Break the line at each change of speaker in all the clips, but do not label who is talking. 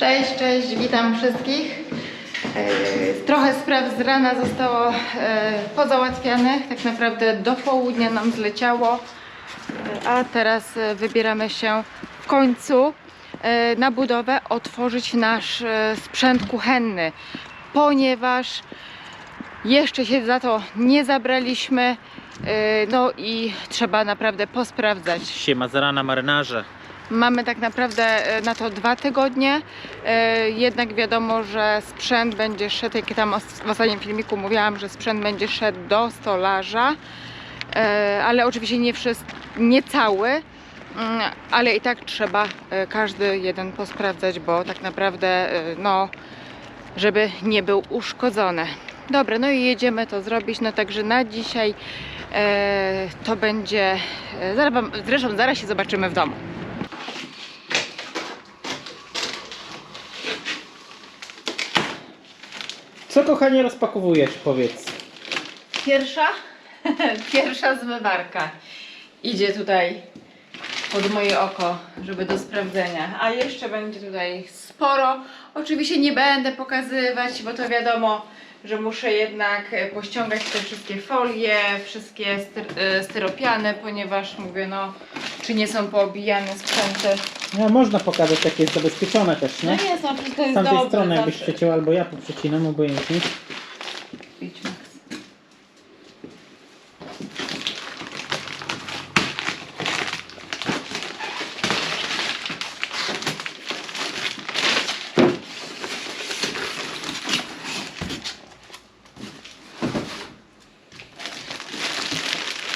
Cześć, cześć, witam wszystkich. E, Trochę spraw z rana zostało e, pozałatwianych, tak naprawdę do południa nam zleciało, E, a teraz wybieramy się w końcu na budowę otworzyć nasz sprzęt kuchenny, ponieważ jeszcze się za to nie zabraliśmy, no i trzeba naprawdę posprawdzać.
Siema z rana marynarze.
Mamy tak naprawdę e, na to dwa tygodnie. E, Jednak wiadomo, że sprzęt będzie szedł, jak tam w ostatnim filmiku mówiłam, że sprzęt będzie szedł do stolarza, E, ale oczywiście nie, wszyst- nie cały, mm, ale i tak trzeba każdy jeden posprawdzać, bo tak naprawdę, no, żeby nie był uszkodzony. Dobra, no i jedziemy to zrobić, no także na dzisiaj to będzie, zaraz zresztą zaraz się zobaczymy w domu.
Co kochanie rozpakowujesz, powiedz?
Pierwsza, pierwsza zmywarka idzie tutaj pod moje oko, żeby do sprawdzenia. A jeszcze będzie tutaj sporo. Oczywiście nie będę pokazywać, bo to wiadomo, że muszę jednak e, pościągać te wszystkie folie, wszystkie e, styropiany, ponieważ mówię, no, czy nie są poobijane sprzęty.
No, można pokazać, jak jest zabezpieczone też,
No
nie?
jest, no to
Z
jest
tamtej
dobre.
strony jakbyś przeciął, albo ja poprzecinam, obojętnie.
Idź, Max.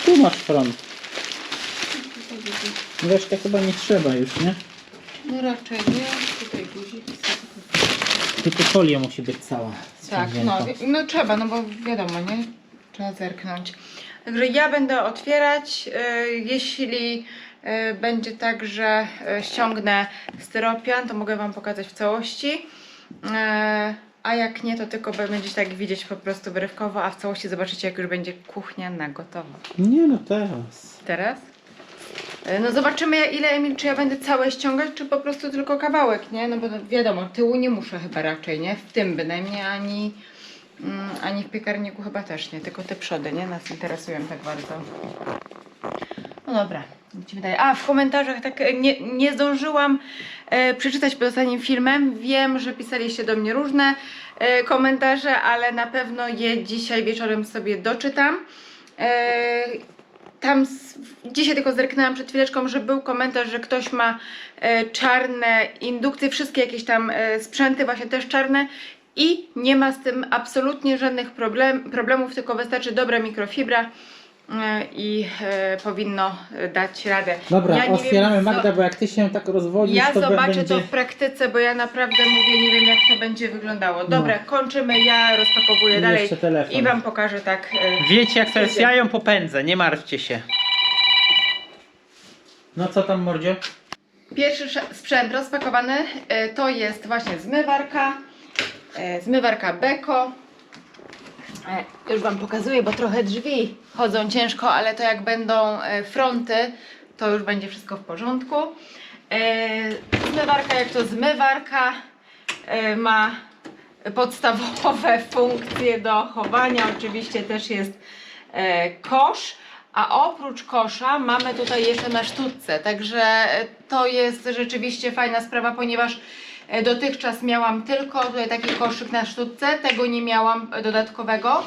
Tu masz front. Wiesz, to chyba nie trzeba już, nie?
No raczej nie, tutaj guzik.
Tylko folia musi być cała.
Tak, no, no trzeba, no bo wiadomo, nie? Trzeba zerknąć. Także ja będę otwierać, e, jeśli e, będzie tak, że e, ściągnę styropian, to mogę Wam pokazać w całości. A jak nie, to tylko będziecie tak widzieć po prostu wyrywkowo, a w całości zobaczycie, jak już będzie kuchnia na gotowo.
Nie no, teraz.
Teraz? E, No zobaczymy ile Emil, czy ja będę całe ściągać, czy po prostu tylko kawałek, nie? No bo no wiadomo, tyłu nie muszę chyba raczej, nie? W tym bynajmniej, ani, mm, ani w piekarniku chyba też nie, tylko te przody, nie? Nas interesują tak bardzo. No dobra, lecimy dalej. A, w komentarzach tak nie, nie zdążyłam przeczytać pod ostatnim filmem. Wiem, że pisaliście do mnie różne e, komentarze, ale na pewno je dzisiaj wieczorem sobie doczytam. E, tam dzisiaj tylko zerknęłam przed chwileczką, że był komentarz, że ktoś ma e, czarne indukcje, wszystkie jakieś tam e, sprzęty, właśnie też czarne i nie ma z tym absolutnie żadnych problem, problemów, tylko wystarczy dobra mikrofibra e, i e, powinno e, dać radę.
Dobra,
Ja
otwieramy
wiem,
Magda, bo jak ty się tak rozwodzisz,
ja
to be-
zobaczę
będzie...
to w praktyce, bo ja naprawdę mówię, nie wiem jak to będzie wyglądało. Dobra, kończymy, ja rozpakowuję
I
dalej i Wam pokażę tak. e,
Wiecie jak to jest, ja ją popędzę, nie martwcie się. No co tam, Mordzio?
Pierwszy sprzęt rozpakowany e, to jest właśnie zmywarka. e, Zmywarka Beko. E, Już Wam pokazuję, bo trochę drzwi chodzą ciężko, ale to jak będą e, fronty, to już będzie wszystko w porządku. E, Zmywarka jak to zmywarka ma podstawowe funkcje do chowania. Oczywiście też jest kosz. A oprócz kosza mamy tutaj jeszcze na sztuce, także to jest rzeczywiście fajna sprawa, ponieważ dotychczas miałam tylko tutaj taki koszyk na sztuce, tego nie miałam e, dodatkowego,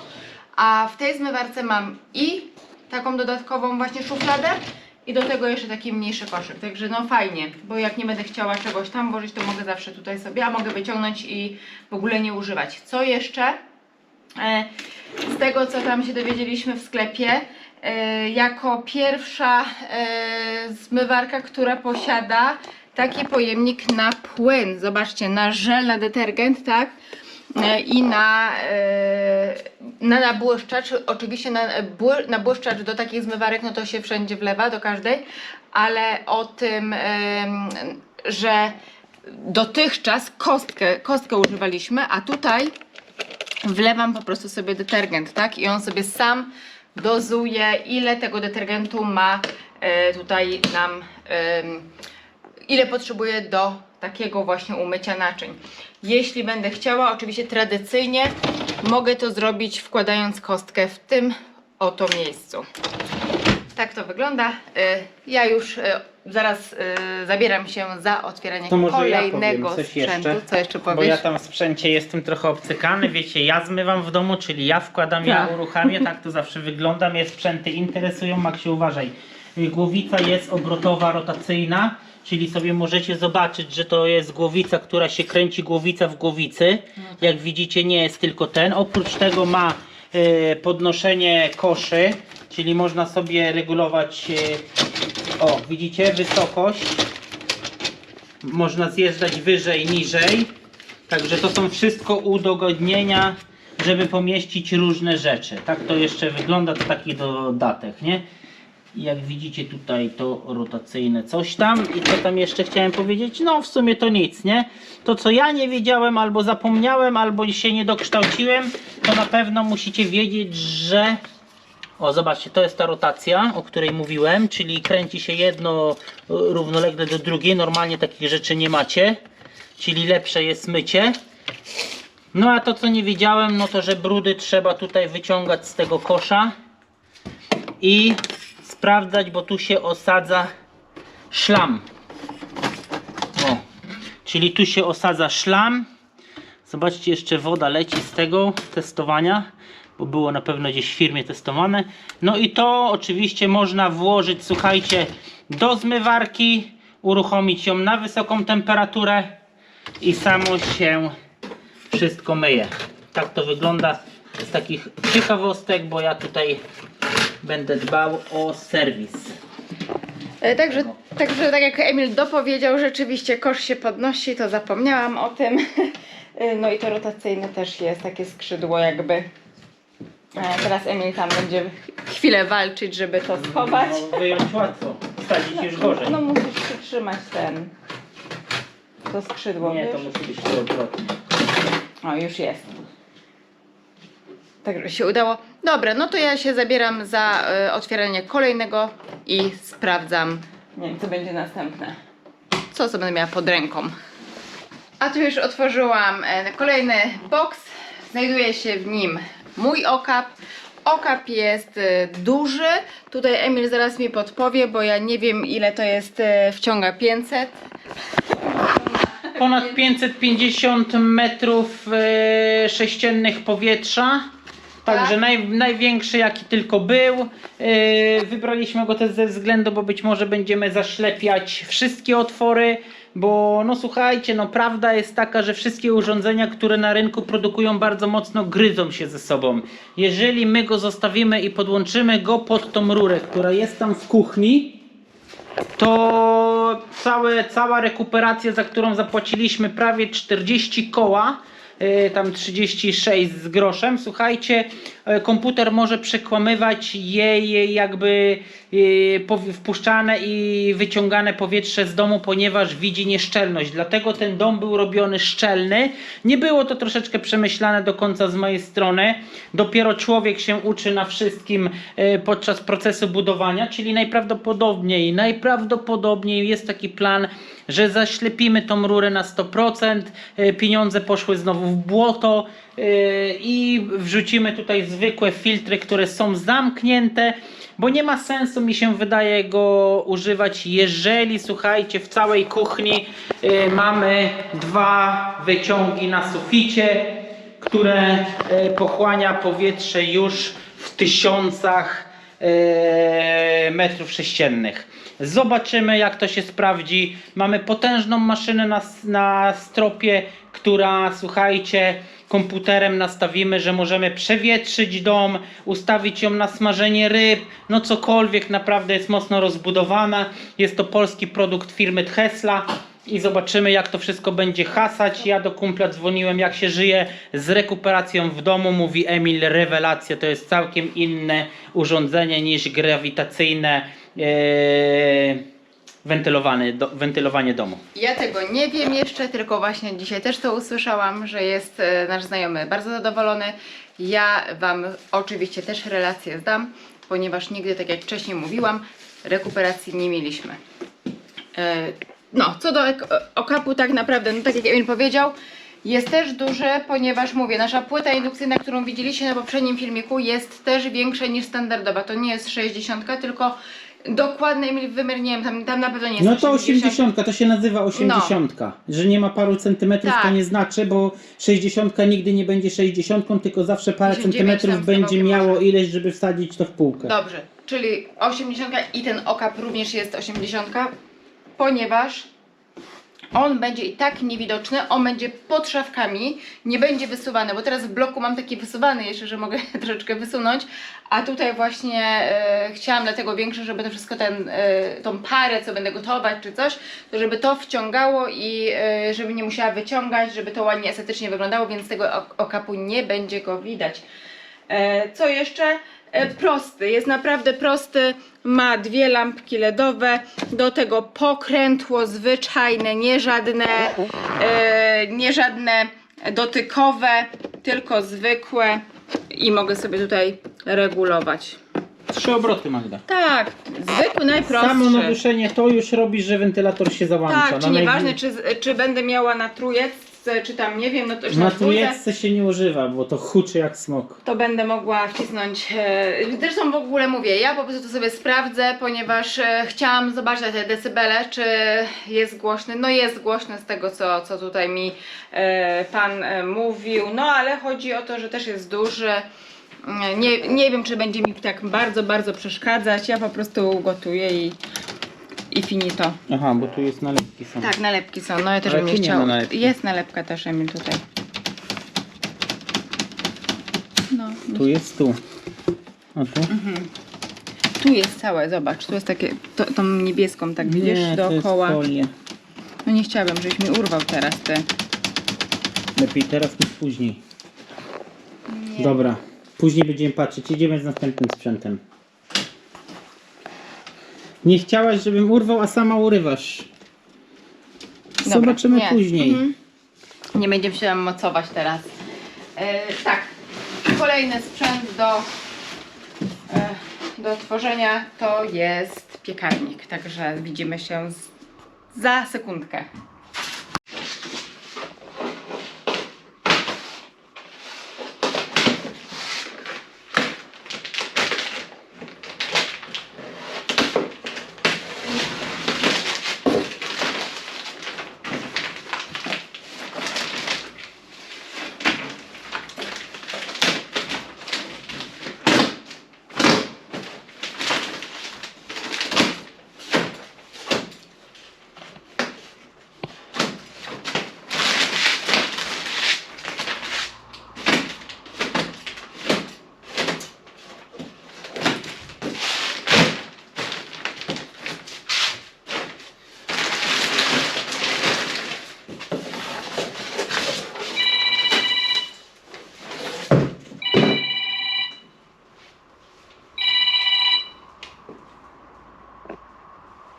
a w tej zmywarce mam i taką dodatkową właśnie szufladę i do tego jeszcze taki mniejszy koszyk, także no fajnie, bo jak nie będę chciała czegoś tam włożyć, to mogę zawsze tutaj sobie, a mogę wyciągnąć i w ogóle nie używać. Co jeszcze? E, Z tego, co tam się dowiedzieliśmy w sklepie, e, jako pierwsza e, zmywarka, która posiada taki pojemnik na płyn. Zobaczcie, na żel, na detergent, tak? E, I na, e, na nabłyszczacz, oczywiście na, nabłyszczacz do takich zmywarek, no to się wszędzie wlewa, do każdej, ale o tym, że dotychczas kostkę, kostkę używaliśmy, a tutaj wlewam po prostu sobie detergent, tak? I on sobie sam dozuje, ile tego detergentu ma e, tutaj nam ile potrzebuję do takiego właśnie umycia naczyń. Jeśli będę chciała, oczywiście tradycyjnie mogę to zrobić wkładając kostkę w tym oto miejscu. Tak to wygląda. Y, Ja już y, zaraz y, zabieram się za otwieranie
To może ja
kolejnego
powiem coś
sprzętu.
jeszcze,
Co jeszcze
Bo
powiesz?
ja tam w sprzęcie jestem trochę obcykany, wiecie, ja zmywam w domu, czyli ja wkładam, ja
Tak.
uruchamię, tak to zawsze wygląda, mnie sprzęty interesują, Maksiu uważaj. Głowica jest obrotowa, rotacyjna, czyli sobie możecie zobaczyć, że to jest głowica, która się kręci głowica w głowicy. Jak widzicie nie jest tylko ten, oprócz tego ma e, podnoszenie koszy, czyli można sobie regulować, e, o widzicie, wysokość można zjeżdżać wyżej, niżej. Także to są wszystko udogodnienia, żeby pomieścić różne rzeczy. Tak to jeszcze wygląda, to taki dodatek, nie? I Jak widzicie tutaj to rotacyjne coś tam. I co tam jeszcze chciałem powiedzieć? No w sumie to nic, nie? To co ja nie wiedziałem, albo zapomniałem, albo się nie dokształciłem, to na pewno musicie wiedzieć, że o, zobaczcie, to jest ta rotacja, o której mówiłem, czyli kręci się jedno e, równolegle do drugiej. Normalnie takich rzeczy nie macie, czyli lepsze jest mycie. No a to co nie wiedziałem, no to że brudy trzeba tutaj wyciągać z tego kosza i sprawdzać, bo tu się osadza szlam. O, czyli tu się osadza szlam. Zobaczcie, jeszcze woda leci z tego testowania, bo było na pewno gdzieś w firmie testowane. No i to oczywiście można włożyć, słuchajcie, do zmywarki, uruchomić ją na wysoką temperaturę i samo się wszystko myje. Tak to wygląda z takich ciekawostek, bo ja tutaj będę dbał o serwis.
E, Także, także tak jak Emil dopowiedział, rzeczywiście kosz się podnosi, to zapomniałam o tym. E, No i to rotacyjne też jest, takie skrzydło jakby. E, Teraz Emil tam będzie chwilę walczyć, żeby to schować.
No, wyjąć łatwo, wsadzić już gorzej.
No musisz przytrzymać ten, to skrzydło,
Nie, to
wiesz?
musi być to odwrotnie.
O, już jest. Także się udało. Dobra, no to ja się zabieram za e, otwieranie kolejnego i sprawdzam, nie wiem, co będzie następne. Co co będę miała pod ręką. A tu już otworzyłam e, kolejny box. Znajduje się w nim mój okap. Okap jest e, duży. Tutaj Emil zaraz mi podpowie, bo ja nie wiem ile to jest, wciąga 500.
Ponad 550 metrów sześciennych powietrza. Także
Tak.
naj, największy jaki tylko był. E, wybraliśmy go też ze względu, bo być może będziemy zaślepiać wszystkie otwory. Bo no słuchajcie, no prawda jest taka, że wszystkie urządzenia, które na rynku produkują bardzo mocno gryzą się ze sobą. Jeżeli my go zostawimy i podłączymy go pod tą rurę, która jest tam w kuchni, to całe, cała rekuperacja, za którą zapłaciliśmy prawie 40 koła, yy, tam 36 z groszem, słuchajcie, yy, komputer może przekłamywać jej jakby yy, powi- wpuszczane i wyciągane powietrze z domu, ponieważ widzi nieszczelność. Dlatego ten dom był robiony szczelny. Nie było to troszeczkę przemyślane do końca z mojej strony. Dopiero człowiek się uczy na wszystkim podczas procesu budowania, czyli najprawdopodobniej, najprawdopodobniej jest taki plan, że zaślepimy tą rurę na 100%, yy, pieniądze poszły znowu w błoto yy, i wrzucimy tutaj zwykłe filtry, które są zamknięte, bo nie ma sensu mi się wydaje go używać, jeżeli słuchajcie, w całej kuchni yy, mamy dwa wyciągi na suficie, które pochłania powietrze już w tysiącach e, metrów sześciennych. Zobaczymy jak to się sprawdzi. Mamy potężną maszynę na, na stropie, która słuchajcie, komputerem nastawimy, że możemy przewietrzyć dom, ustawić ją na smażenie ryb, no cokolwiek naprawdę jest mocno rozbudowana. Jest to polski produkt firmy Tesla i zobaczymy jak to wszystko będzie hasać. Ja do kumpla dzwoniłem jak się żyje z rekuperacją w domu. Mówi Emil, rewelacja, to jest całkiem inne urządzenie niż grawitacyjne wentylowane, do, wentylowanie domu.
Ja tego nie wiem jeszcze, tylko właśnie dzisiaj też to usłyszałam, że jest e, nasz znajomy bardzo zadowolony. Ja Wam oczywiście też relację zdam, ponieważ nigdy, tak jak wcześniej mówiłam, rekuperacji nie mieliśmy. E, no, co do okapu tak naprawdę, no tak jak Emil powiedział, jest też duży, ponieważ mówię, nasza płyta indukcyjna, którą widzieliście na poprzednim filmiku jest też większa niż standardowa. To nie jest 60, tylko dokładny Emil wymiar, nie wiem, tam, tam na pewno nie jest
No to 80, to się nazywa 80. Że nie ma paru centymetrów,
Tak.
to nie znaczy, bo 60 nigdy nie będzie 60, tylko zawsze parę
59
centymetrów będzie miało
może.
ileś, żeby wsadzić to w półkę.
Dobrze, czyli 80 i ten okap również jest 80, ponieważ on będzie i tak niewidoczny, on będzie pod szafkami, nie będzie wysuwany, bo teraz w bloku mam taki wysuwany jeszcze, że mogę troszeczkę wysunąć, a tutaj właśnie e, chciałam dlatego większy, żeby to wszystko ten, e, tą parę, co będę gotować czy coś, to żeby to wciągało i e, żeby nie musiała wyciągać, żeby to ładnie estetycznie wyglądało, więc tego ok- okapu nie będzie go widać. E, Co jeszcze? E, Prosty, jest naprawdę prosty. Ma dwie lampki LEDowe, do tego pokrętło zwyczajne, nie żadne, e, nie żadne dotykowe, tylko zwykłe i mogę sobie tutaj regulować.
Trzy obroty Magda.
Tak, zwykły, najprostszy.
Samo naduszenie to już robi, że wentylator się załącza.
Tak, czy nieważne, czy, czy będę miała na czy tam nie wiem, no to już
Na
na dwójce.
trójeczce się nie używa, bo to huczy jak smok.
to będę mogła wcisnąć. e, Zresztą w ogóle mówię, ja po prostu to sobie sprawdzę, ponieważ e, chciałam zobaczyć te decybele, czy jest głośny. No jest głośny z tego, co, co tutaj mi e, pan e, mówił. No ale chodzi o to, że też jest duży. Nie, nie wiem, czy będzie mi tak bardzo, bardzo przeszkadzać. Ja po prostu gotuję i, i finito.
Aha, bo tu jest nalepki są.
Tak, nalepki są. No ja też
Ale
bym nie
tu nie ma
chciała.
nalepki.
Jest nalepka też, Emil, tutaj. No,
Tu jest tu. A tu?
Tu jest całe, zobacz, tu jest takie, to, tą niebieską, tak widzisz,
nie, to jest
dookoła.
folia.
No nie chciałabym, żebyś mi urwał teraz ty.
Lepiej teraz niż później. Dobra, później będziemy patrzeć. Idziemy z następnym sprzętem. Nie chciałaś, żebym urwał, a sama urywasz.
Dobra,
Zobaczymy
nie.
później.
Mhm. Nie będziemy się tam mocować teraz. E, tak, kolejny sprzęt do, e, do tworzenia to jest piekarnik, także widzimy się z, za sekundkę.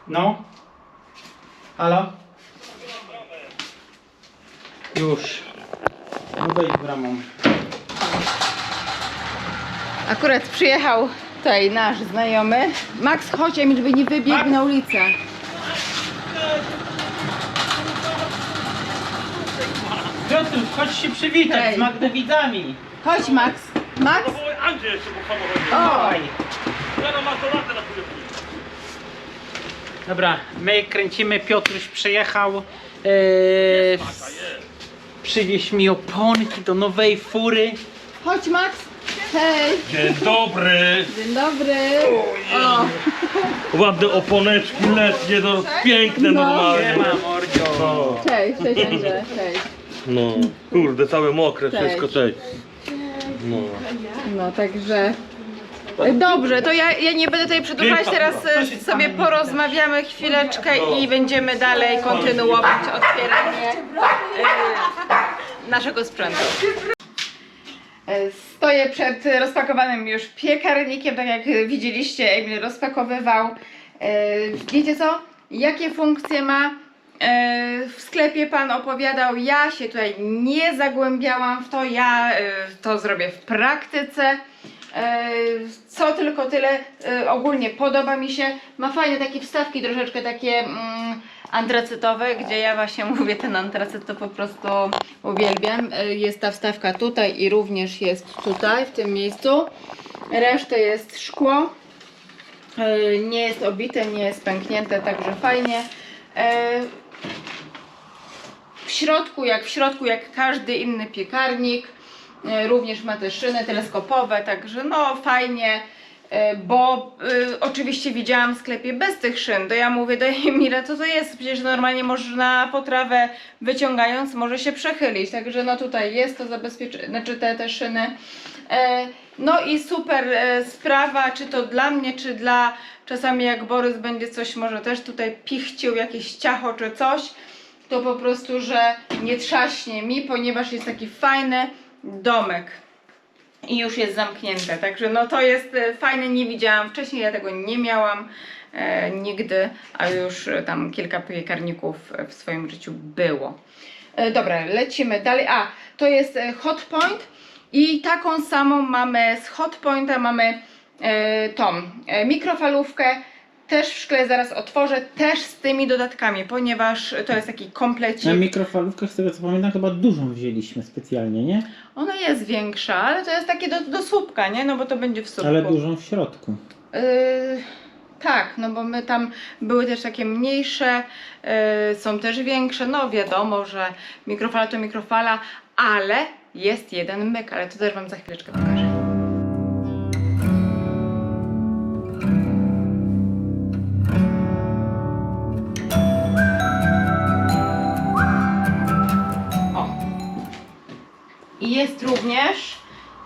No. Halo? Już. No wejdź bramą.
Akurat przyjechał tutaj nasz znajomy. Max, chodź, Emil, żeby nie wybiegł
Max?
na ulicę.
Piotr, chodź się przywitać
Hej.
z Magdowidzami.
Chodź, Max. Max?
No bo Andrzej jeszcze po samochodzie.
O!
Dawaj.
Ja na matonatę na chwilę.
Dobra, my kręcimy, Piotruś przyjechał. Yy, przywieź mi oponki do nowej fury.
Chodź, Max. Hej.
Dzień dobry.
Dzień dobry. O,
Ładne oponeczki letnie, no, piękne
No.
normalnie.
Nie ma mordzio.
No,
cześć, cześć Andrzej, cześć.
no, kurde, całe mokre,
Cześć.
wszystko cześć. No.
No, także... Dobrze, to ja, ja nie będę tutaj przedłużać, teraz e, sobie porozmawiamy chwileczkę i będziemy dalej kontynuować otwieranie e, naszego sprzętu. E, Stoję przed rozpakowanym już piekarnikiem, tak jak widzieliście, Emil rozpakowywał. E, Wiecie co? Jakie funkcje ma? E, W sklepie pan opowiadał, ja się tutaj nie zagłębiałam w to, ja e, to zrobię w praktyce. E, Co tylko tyle, e, ogólnie podoba mi się. Ma fajne takie wstawki, troszeczkę takie mm, antracytowe, gdzie ja właśnie mówię, ten antracyt to po prostu uwielbiam. Y, Jest ta wstawka tutaj i również jest tutaj, w tym miejscu. Reszta jest szkło. Nie jest obite, nie jest pęknięte, także fajnie. W środku, jak w środku, jak każdy inny piekarnik, również ma te szyny teleskopowe, także no fajnie. E, Bo y, oczywiście widziałam w sklepie bez tych szyn, to ja mówię do Emila, co to jest? Przecież normalnie można potrawę wyciągając, może się przechylić, także no tutaj jest to zabezpieczenie, znaczy te, te szyny. E, no i super e, sprawa, czy to dla mnie, czy dla czasami jak Borys będzie coś może też tutaj pichcił, jakieś ciacho czy coś, to po prostu, że nie trzaśnie mi, ponieważ jest taki fajny domek i już jest zamknięte. Także no to jest e, fajne, nie widziałam wcześniej, ja tego nie miałam e, nigdy, a już e, tam kilka piekarników e, w swoim życiu było. E, dobra, lecimy dalej. A, to jest Hot Point i taką samą mamy z Hot Pointa mamy e, tą e, mikrofalówkę. Też w szkle zaraz otworzę, też z tymi dodatkami, ponieważ to jest taki komplecik.
Na mikrofalówkach, z tego co pamiętam, chyba dużą wzięliśmy specjalnie, nie?
Ona jest większa, ale to jest takie do, do słupka, nie? No bo to będzie w słupku.
Ale dużą w środku.
Yy, tak, no bo my tam były też takie mniejsze, yy, są też większe. No wiadomo, że mikrofala to mikrofala, ale jest jeden myk, ale to też Wam za chwileczkę pokażę. Jest również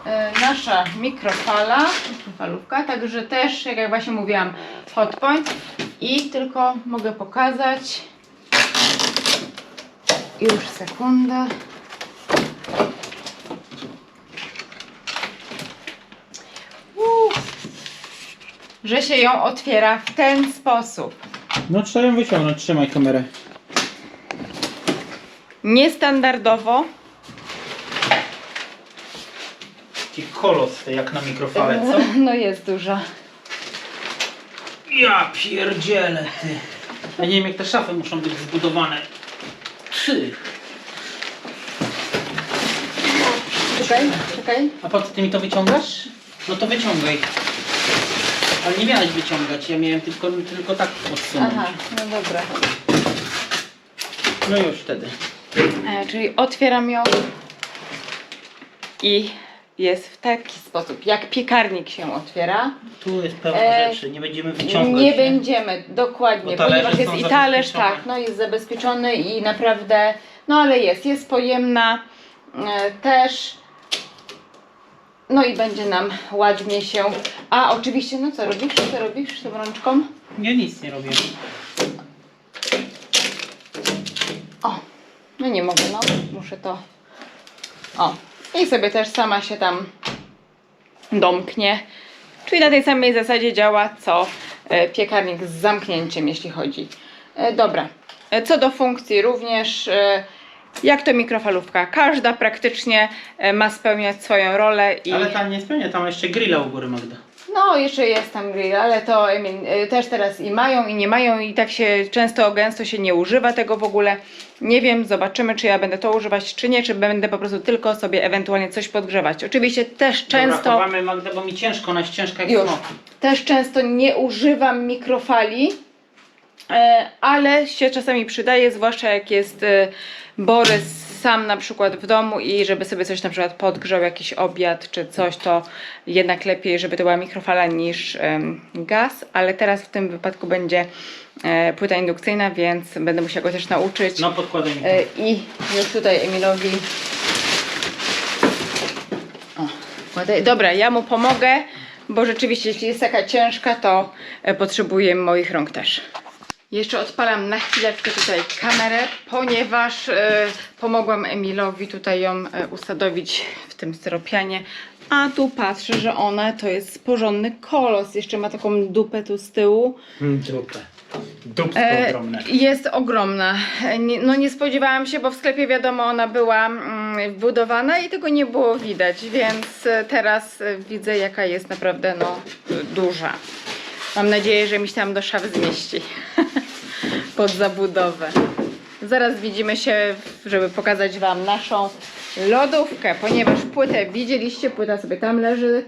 e, nasza mikrofala, mikrofalówka, także też, jak ja właśnie mówiłam, hotpoint i tylko mogę pokazać. Już sekundę. Uff. że się ją otwiera w ten sposób.
No trzeba ją wyciągnąć, trzymaj kamerę.
niestandardowo
Taki kolos jak na mikrofale, co?
no jest duża
Ja pierdzielę, ty. Ja nie wiem jak te szafy muszą być zbudowane. Trzy.
czekaj, czekaj
A po co ty mi to wyciągasz? No to wyciągaj. Ale nie miałeś wyciągać, ja miałem tylko, tylko tak odsunąć.
aha, no dobra
No już wtedy.
E, czyli otwieram ją i jest w taki sposób, jak piekarnik się otwiera.
Tu jest pełno
E,
rzeczy, nie będziemy wyciągać.
Nie będziemy, dokładnie,
Bo talerze
ponieważ jest
są
i talerz,
zabezpieczone.
tak, no jest zabezpieczony i naprawdę, no ale jest, jest pojemna e, też. No i będzie nam ładnie się. A oczywiście, no co robisz? Co robisz tą rączką?
Ja nic nie robię.
O, no nie mogę, no, muszę to. O, i sobie też sama się tam domknie. Czyli na tej samej zasadzie działa co e, piekarnik z zamknięciem, jeśli chodzi. E, dobra, E, co do funkcji również. Jak to mikrofalówka? Każda praktycznie ma spełniać swoją rolę i.
Ale tam nie spełnia, tam jeszcze grilla u góry Magda.
No, jeszcze jest tam grill, ale to Emil, y, też teraz i mają, i nie mają, i tak się często, gęsto się nie używa tego w ogóle. Nie wiem, zobaczymy, czy ja będę to używać, czy nie, czy będę po prostu tylko sobie ewentualnie coś podgrzewać. Oczywiście też często.
Dobra, chowamy Magda, bo mi ciężko, ona jest ciężka jak
Już. Też często nie używam mikrofali, e, ale się czasami przydaje, zwłaszcza jak jest e, Borys sam na przykład w domu i żeby sobie coś na przykład podgrzał, jakiś obiad czy coś, to jednak lepiej, żeby to była mikrofala niż gaz, ale teraz w tym wypadku będzie e, płyta indukcyjna, więc będę musiała go też nauczyć.
No podkładaj mi.
E, I już tutaj Emilowi. Dobra, ja mu pomogę, bo rzeczywiście, jeśli jest taka ciężka, to e, potrzebuję moich rąk też. Jeszcze odpalam na chwileczkę tutaj kamerę, ponieważ e, pomogłam Emilowi tutaj ją e, usadowić w tym styropianie. A tu patrzę, że ona to jest porządny kolos. Jeszcze ma taką dupę tu z tyłu.
Dupę. Dupsko
E,
ogromne.
Jest ogromna. E, Nie, no nie spodziewałam się, bo w sklepie wiadomo ona była mm, wbudowana i tego nie było widać, więc teraz widzę jaka jest naprawdę no, duża. Mam nadzieję, że mi się tam do szafy zmieści. pod zabudowę. Zaraz widzimy się, żeby pokazać Wam naszą lodówkę, ponieważ płytę widzieliście, płyta sobie tam leży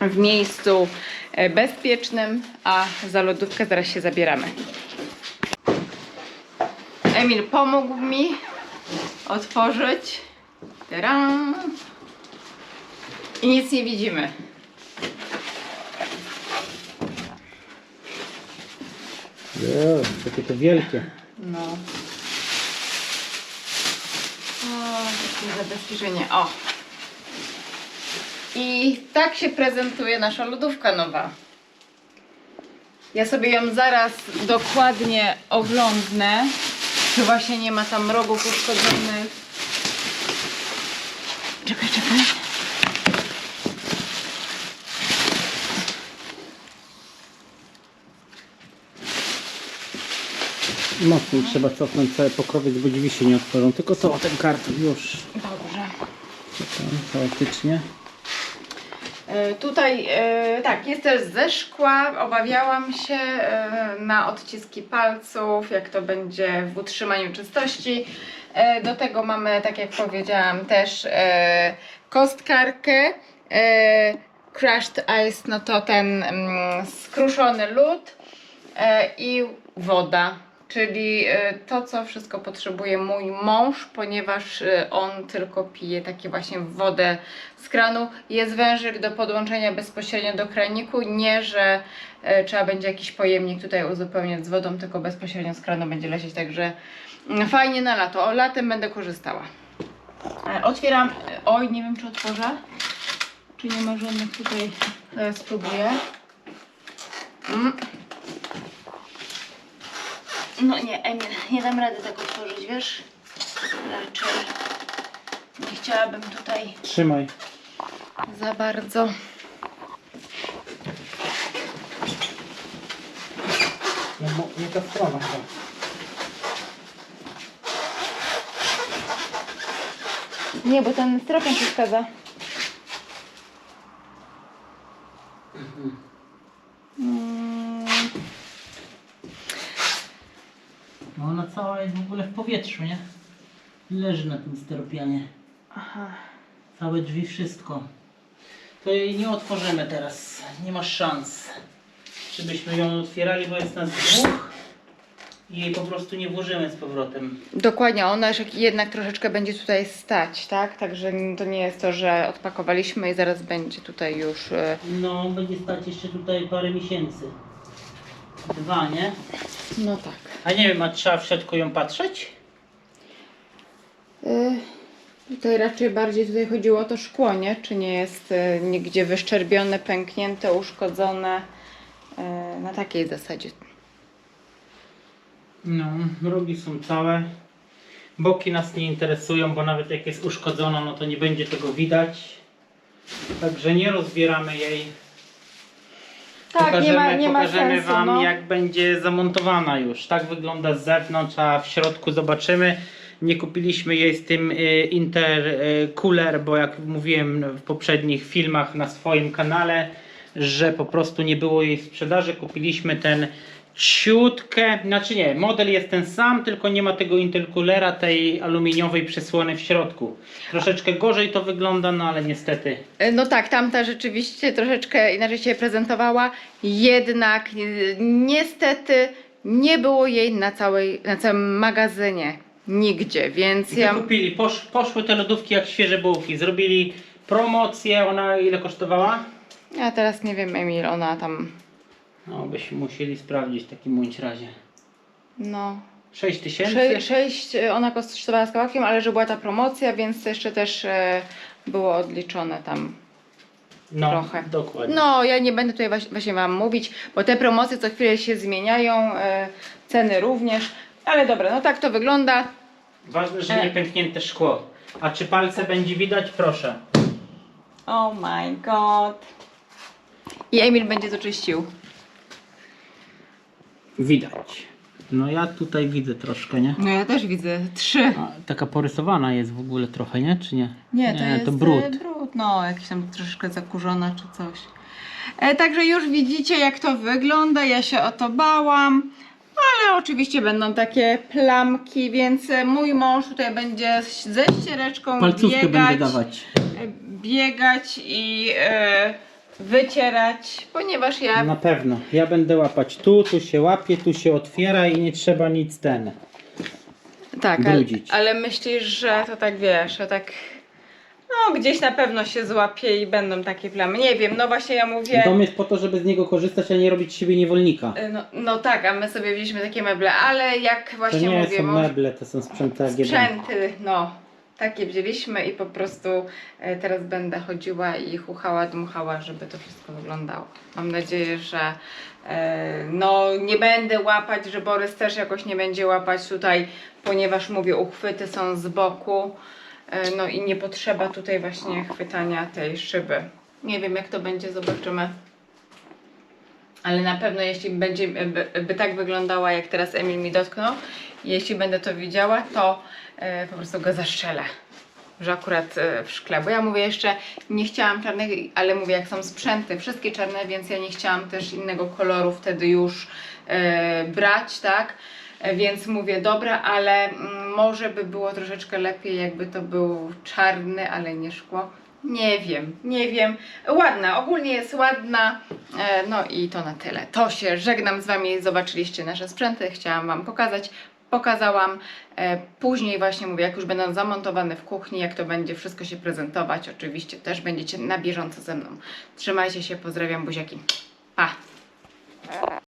w miejscu e, bezpiecznym, a za lodówkę zaraz się zabieramy. Emil pomógł mi otworzyć. Taram. I nic nie widzimy.
Takie to wielkie.
No. O, takie zabezpieczenie. O. I tak się prezentuje nasza lodówka nowa. Ja sobie ją zaraz dokładnie oglądnę. Czy właśnie nie ma tam rogów uszkodzonych. Czekaj, czekaj.
Mocniej trzeba cofnąć cały pokrowiec, bo drzwi się nie otworzą. Tylko co, ten karton już.
Dobrze.
Tam, chaotycznie.
E, Tutaj e, tak, jest też ze szkła. Obawiałam się e, na odciski palców, jak to będzie w utrzymaniu czystości. E, Do tego mamy, tak jak powiedziałam, też e, kostkarkę. E, Crushed ice, no to ten mm, skruszony lód e, i woda. Czyli e, to, co wszystko potrzebuje mój mąż, ponieważ e, on tylko pije takie właśnie wodę z kranu. Jest wężyk do podłączenia bezpośrednio do kraniku, nie, że e, trzeba będzie jakiś pojemnik tutaj uzupełniać z wodą, tylko bezpośrednio z kranu będzie lecieć, także mm, fajnie na lato. O, latem będę korzystała. Otwieram, oj, nie wiem czy otworzę, czy nie ma żadnych tutaj, spróbuję. Mm. No nie, Emil, nie dam rady tak otworzyć, wiesz? Raczej nie chciałabym tutaj
Trzymaj.
za bardzo.
No bo nie ta strona chyba.
Nie, bo ten styropian przeszkadza. Mm,
No ona cała jest w ogóle w powietrzu, nie? Leży na tym steropianie.
Aha.
Całe drzwi, wszystko. To jej nie otworzymy teraz. Nie ma szans. Żebyśmy ją otwierali, bo jest nas dwóch. I jej po prostu nie włożymy z powrotem.
Dokładnie, ona już jednak troszeczkę będzie tutaj stać, tak? Także to nie jest to, że odpakowaliśmy i zaraz będzie tutaj już. e,
No, będzie stać jeszcze tutaj parę miesięcy. Dwa, nie?
No tak.
A nie wiem, a trzeba w środku ją patrzeć?
Y, Tutaj raczej bardziej tutaj chodziło o to szkło, nie? Czy nie jest y, nigdzie wyszczerbione, pęknięte, uszkodzone y, na takiej zasadzie.
No, rogi są całe. Boki nas nie interesują, bo nawet jak jest uszkodzona, no to nie będzie tego widać. Także nie rozbieramy jej.
Tak, nie ma, nie ma
pokażemy
sensu.
Wam
no.
jak będzie zamontowana już. Tak wygląda z zewnątrz, a w środku zobaczymy. Nie kupiliśmy jej z tym y, intercooler, bo jak mówiłem w poprzednich filmach na swoim kanale, że po prostu nie było jej w sprzedaży. Kupiliśmy ten ciutkę, znaczy nie, model jest ten sam, tylko nie ma tego intercoolera, tej aluminiowej przysłony w środku. Troszeczkę gorzej to wygląda, no ale niestety
Y, No tak, tamta rzeczywiście troszeczkę inaczej się prezentowała, jednak y, niestety nie było jej na, całej, na całym magazynie. Nigdzie, więc ja.
Wykupili, posz, poszły te lodówki jak świeże bułki, zrobili promocję, ona ile kosztowała?
Ja teraz nie wiem, Emil, ona tam.
No byśmy musieli sprawdzić w takim bądź razie.
No.
6 tysięcy?
Sze, sześć y, ona kosztowała z kawałkiem, ale że była ta promocja, więc jeszcze też e, było odliczone tam
no,
trochę.
dokładnie.
No, ja nie będę tutaj waś- właśnie Wam mówić, bo te promocje co chwilę się zmieniają, e, ceny również. Ale dobra, no tak to wygląda.
Ważne, że nie pęknięte szkło. A czy palce będzie widać? Proszę.
Oh my god. I Emil będzie to czyścił.
Widać. No ja tutaj widzę troszkę, nie?
No ja też widzę. Trzy.
A, taka porysowana jest w ogóle trochę, nie? Czy nie?
Nie, to jest
to brud.
e, brud. No, jakiś tam troszeczkę zakurzona czy coś. E, także już widzicie jak to wygląda. Ja się o to bałam. Ale oczywiście będą takie plamki, więc e, mój mąż tutaj będzie ze ściereczką
Palcówkę
biegać,
będę dawać.
e, biegać i e, wycierać, ponieważ ja
Na pewno. Ja będę łapać tu, tu się łapie, tu się otwiera i nie trzeba nic ten.
Tak, ale,
brudzić.
ale myślisz, że to tak wiesz, że tak. No, gdzieś na pewno się złapie i będą takie plamy. Nie wiem, no właśnie ja mówię.
Dom jest po to, żeby z niego korzystać, a nie robić z siebie niewolnika.
y, No, no tak, a my sobie wzięliśmy takie meble, ale jak
To
właśnie
nie
mówię,
są
może-
meble, to są sprzęty AGD.
sprzęty, no. Takie wzięliśmy i po prostu e, teraz będę chodziła i chuchała, dmuchała, żeby to wszystko wyglądało. Mam nadzieję, że e, no nie będę łapać, że Borys też jakoś nie będzie łapać tutaj, ponieważ mówię, uchwyty są z boku. E, no i nie potrzeba tutaj właśnie chwytania tej szyby. Nie wiem jak to będzie, zobaczymy. Ale na pewno jeśli będzie by, by tak wyglądała, jak teraz Emil mi dotknął, jeśli będę to widziała, to e, po prostu go zaszczelę. Że akurat e, w szkle. Bo ja mówię jeszcze, nie chciałam czarnych, ale mówię, jak są sprzęty, wszystkie czarne, więc ja nie chciałam też innego koloru wtedy już e, brać, tak? E, Więc mówię, dobra, ale mm, może by było troszeczkę lepiej, jakby to był czarny, ale nie szkło. Nie wiem, nie wiem. Ładna, ogólnie jest ładna. E, No i to na tyle. To się żegnam z Wami. Zobaczyliście nasze sprzęty. Chciałam Wam pokazać. Pokazałam. E, Później właśnie mówię, jak już będą zamontowane w kuchni, jak to będzie wszystko się prezentować. Oczywiście też będziecie na bieżąco ze mną. Trzymajcie się, pozdrawiam buziaki. Pa!